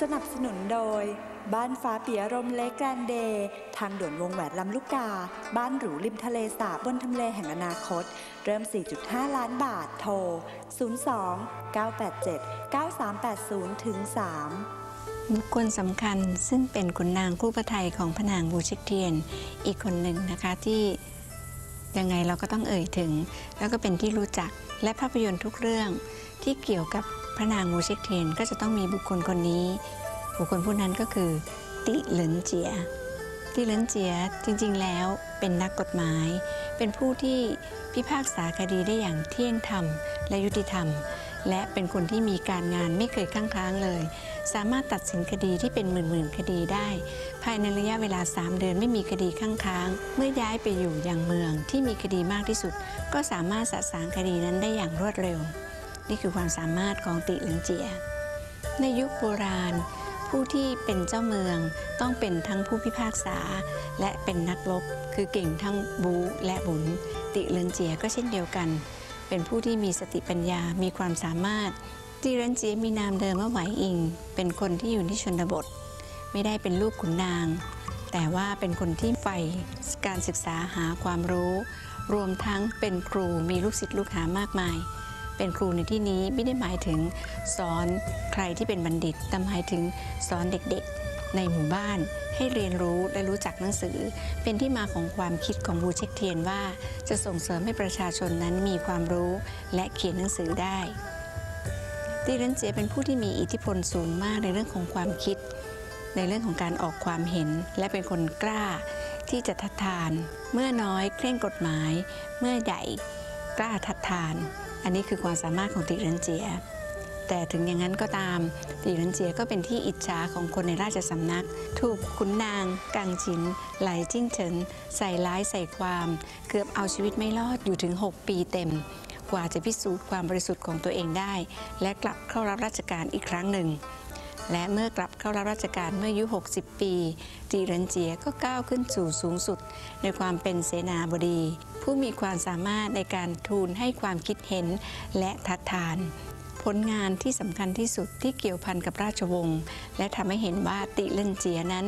สนับสนุนโดย บ้านฟ้าปิยรมเล็กแกรนเดย์ทางด่วนวงแหวนลำลูกกา บ้านหรูริมทะเลสาบบนทำเลแห่งอนาคต เริ่ม 4.5 ล้านบาทโทร 02 987 9380ถึง3บุคคลสำคัญซึ่งเป็นขุนนางคู่พระไทยของพระนางบูชิกเทียนอีกคนหนึ่งนะคะที่ยังไงเราก็ต้องเอ่ยถึง แล้วก็เป็นที่รู้จักและภาพยนตร์ทุกเรื่อง ที่เกี่ยวกับพระนางบูชิกเทียนก็จะต้องมีบุคคลคนนี้ บุคคลผู้นั้นก็คือติเหลินเจียติเหลินเจียจริงๆแล้วเป็นนักกฎหมาย เป็นผู้ที่พิพากษาคดีได้อย่างเที่ยงธรรมและยุติธรรม และเป็นคนที่มีการงานไม่เคยค้างค้างเลย สามารถตัดสินคดีที่เป็นหมื่นๆคดีได้ ภายในระยะเวลา 3 เดือนไม่มีคดีค้างค้าง เมื่อย้ายไปอยู่ยังเมืองที่มีคดีมากที่สุด ก็สามารถสะสางคดีนั้นได้อย่างรวดเร็ว นี่คือความสามารถของติเหลินเจีย ในยุคโบราณ ผู้ที่เป็นเจ้าเมืองต้องเป็นทั้งผู้พิพากษา และเป็นนักรบคือเก่งทั้งบูและบุญ ติเลินเจียก็เช่นเดียวกัน เป็นผู้ที่มีสติปัญญามีความสามารถติเลินเจียมีนามเดิมว่าไหวอิง เป็นคนที่อยู่ที่ชนบท ไม่ได้เป็นลูกขุนนาง แต่ว่าเป็นคนที่ใฝ่การศึกษาหาความรู้ รวมทั้งเป็นครูมีลูกศิษย์ลูกหามากมาย เป็นครูในที่นี้ไม่ได้หมายถึงสอนใครที่เป็นบัณฑิต แต่หมายถึงสอนเด็กๆ ในหมู่บ้านให้เรียนรู้และรู้จักหนังสือ เป็นที่มาของความคิดของบูเช็คเทียนว่า จะส่งเสริมให้ประชาชนนั้นมีความรู้และเขียนหนังสือได้ตีเรนเจเป็นผู้ที่มีอิทธิพลสูงมากในเรื่องของความคิด ในเรื่องของการออกความเห็นและเป็นคนกล้าที่จะทัดทาน เมื่อน้อยเคร่งกฎหมาย เมื่อใหญ่ กล้าทัดทาน อันนี้คือความสามารถของติเรนเจีย แต่ถึงอย่างนั้นก็ตามติเรนเจียก็เป็นที่อิจฉาของคนในราชสำนัก ถูกขุนนาง กังฉิน ไหลจิ้งเฉิน ใส่ร้ายใส่ความ เกือบเอาชีวิตไม่รอดอยู่ถึง 6 ปีเต็ม กว่าจะพิสูจน์ความบริสุทธิ์ของตัวเองได้ และกลับเข้ารับราชการอีกครั้งหนึ่ง และเมื่อกลับเข้ารับราชการเมื่ออายุ 60 ปี จีเรนเจียก็ก้าวขึ้นสู่สูงสุด ในความเป็นเสนาบดี ผู้มีความสามารถในการทูลให้ความคิดเห็นและทัดทาน ผลงานที่สำคัญที่สุดที่เกี่ยวพันกับราชวงศ์และทำให้เห็นว่าติเลนเจียนั้น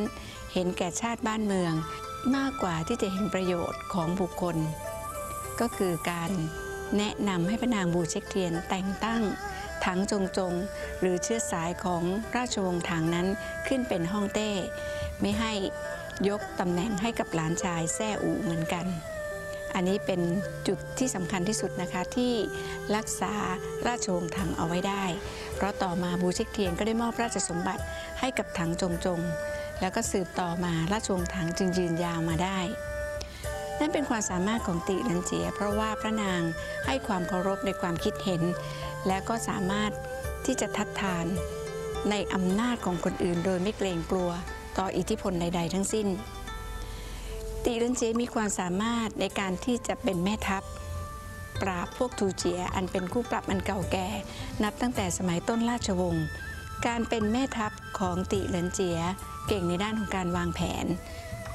เห็นแก่ชาติบ้านเมือง มากกว่าที่จะเห็นประโยชน์ของบุคคล ก็คือการแนะนำให้พระนางบูเช็คเทียนแต่งตั้ง ถังจงจง หรือเชื้อสายของราชวงศ์ถังนั้นขึ้นเป็นฮ่องเต้ ไม่ให้ยกตำแหน่งให้กับหลานชายแซ่อูเหมือนกัน อันนี้เป็นจุดที่สำคัญที่สุดนะคะที่รักษาราชวงศ์ถังเอาไว้ได้ เพราะต่อมาบูเช็คเทียนก็ได้มอบราชสมบัติให้กับถังจงจง แล้วก็สืบต่อมาราชวงศ์ถังจึงยืนยาวมาได้นั่นเป็นความสามารถของติลันเจีย เพราะว่าพระนางให้ความเคารพในความคิดเห็น และก็สามารถที่จะทัดทานในอำนาจของคนอื่น โดยไม่เกรงกลัวต่ออิทธิพลใด ๆ ทั้งสิ้นติลันเจมีความสามารถในการที่จะเป็นแม่ทัพ ปราบพวกทูเจียอันเป็นคู่ปรับอันเก่าแก่ นับตั้งแต่สมัยต้นราชวงศ์การเป็นแม่ทัพของติเลินเจียเก่งในด้านของการวางแผน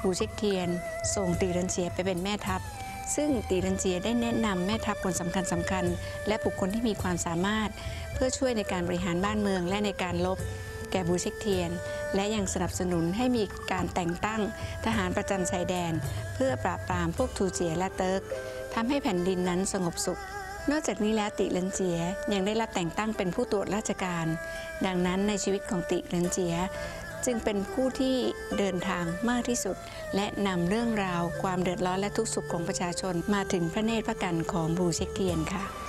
บูเช็คเทียนส่งตีรันเจียไปเป็นแม่ทัพ ซึ่งตีรันเจียได้แนะนำแม่ทัพคนสำคัญสำคัญ และบุคคลที่มีความสามารถ เพื่อช่วยในการบริหารบ้านเมืองและในการลบ แก่บูเช็คเทียน และยังสนับสนุนให้มีการแต่งตั้งทหารประจำชายแดน เพื่อปราบปรามพวกทูเจียและเติร์กทำให้แผ่นดินนั้นสงบสุขนอกจากนี้แล้วติเลนเจียยังได้รับแต่งตั้งเป็นผู้ตรวจราชการ ดังนั้นในชีวิตของติเลนเจีย จึงเป็นผู้ที่เดินทางมากที่สุด และนำเรื่องราวความเดือดร้อนและทุกข์สุขของประชาชนมาถึงพระเนตรพระกันของบูเชเกียนค่ะ